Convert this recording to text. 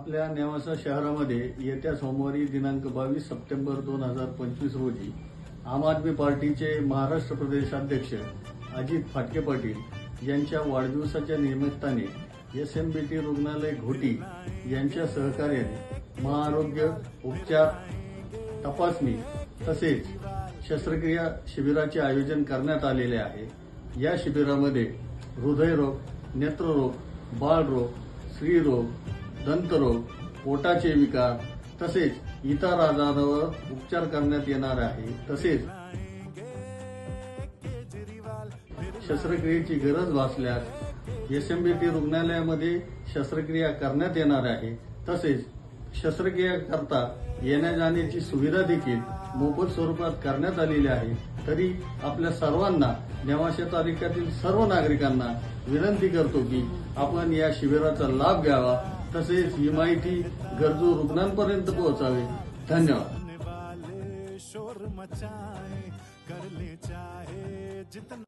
आपल्या नेवासा शहरामध्ये येत्या सोमवारी दिनांक बावीस सप्टेंबर दोन हजार पंचवीस रोजी आम आदमी पार्टीचे महाराष्ट्र प्रदेशाध्यक्ष अजित फाटके पाटील यांच्या वाढदिवसाच्या निमित्ताने एस एम बी टी रुग्णालय घोटी यांच्या सहकार्याने महाआरोग्य उपचार तपासणी तसेच शस्त्रक्रिया शिबिराचे आयोजन करण्यात आलेले आहे. या शिबिरामध्ये हृदयरोग नेत्ररोग बाळरोग स्त्रीरोग दंतरोग पोटाचे विकार तसेच इतर आजारावर उपचार करण्यात येणार आहे. तसेच शस्त्रक्रियेची गरज भासल्यास एस एम बी टी रुग्णालयामध्ये शस्त्रक्रिया करण्यात येणार आहे. तसेच शस्त्रक्रिया करता येण्या जाण्याची सुविधा देखील मोफत स्वरूपात करण्यात आलेली आहे. तरी आपल्या सर्वांना नेवाशा तालुक्यातील सर्व नागरिकांना विनंती करतो की आपण या शिबिराचा लाभ घ्यावा. तसेच ही माहिती गरजू रुग्णांपर्यंत पोहोचावी. धन्यवाद. शोर मचाए कर ले चाहे जितना